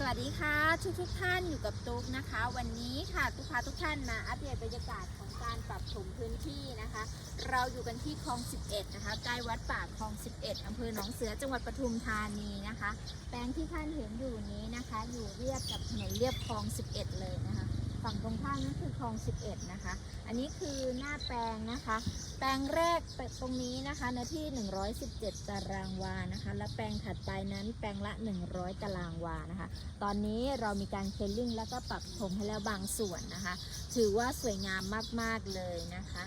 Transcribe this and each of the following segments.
สวัสดีค่ะทุกทุกท่านอยู่กับตุ๊กนะคะ วันนี้ค่ะทุกพาทุกท่านมาอัปเดตบรรยากาศของการปรับถมพื้นที่นะคะ เราอยู่กันที่คลอง 11 นะคะใกล้วัดป่าคลอง 11 อำเภอหนองเสือจังหวัดปทุมธานีนะคะ แปลงที่ท่านเห็นอยู่นี้นะคะ อยู่เรียบกับถนนเรียบคลอง 11 เลยนะคะ ฝั่งตรงข้ามนั่นคือคลอง 11 นะคะ อันนี้คือหน้าแปลงนะคะ แปลงแรกตรงนี้นะคะเนื้อที่ 117 ตารางวานะคะ และแปลงถัดไปนั้นแปลงละ 100 ตารางวานะคะ ตอนนี้เรามีการเคลลิ่งแล้วก็ปรับผมให้แล้วบางส่วนนะคะ ถือว่าสวยงามมาก ๆ เลยนะคะ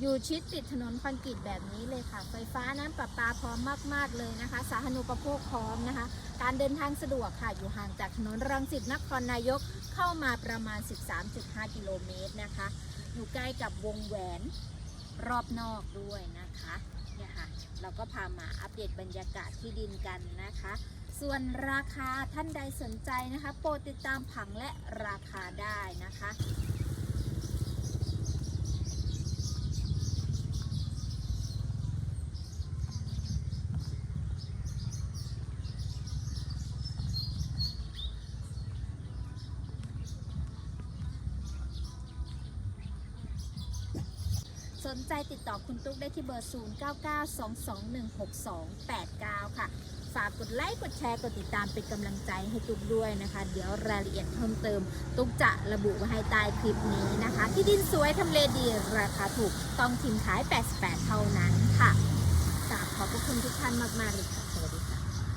อยู่ชิดติดถนนคอนกรีตแบบนี้เลยค่ะ ไฟฟ้าน้ำประปาพร้อมมากๆเลยนะคะ สาธารณูปโภคพร้อมนะคะ การเดินทางสะดวกค่ะ อยู่ห่างจากถนนรังสิตนครนายกเข้ามาประมาณ 13.5 กิโลเมตรนะคะ อยู่ใกล้กับวงแหวนรอบนอกด้วยนะคะเนี่ยค่ะเราก็พามาอัปเดตบรรยากาศที่ดินกันนะคะ ส่วนราคาท่านใดสนใจนะคะ โปรดติดตามผังและราคาได้นะคะ สนใจติดต่อคุณตุ๊กได้ที่เบอร์ 0992216289 ค่ะ ฝากกดไลค์ กดแชร์ กดติดตามเป็นกำลังใจให้ตุ๊กด้วยนะคะ เดี๋ยวรายละเอียดเพิ่มเติม ตุ๊กจะระบุไว้ให้ใต้คลิปนี้นะคะ ที่ดินสวยทำเลดี ราคาถูก ต้องทิมขาย 88 เท่านั้นค่ะกราบขอบพระคุณทุกท่านมากๆเลยค่ะ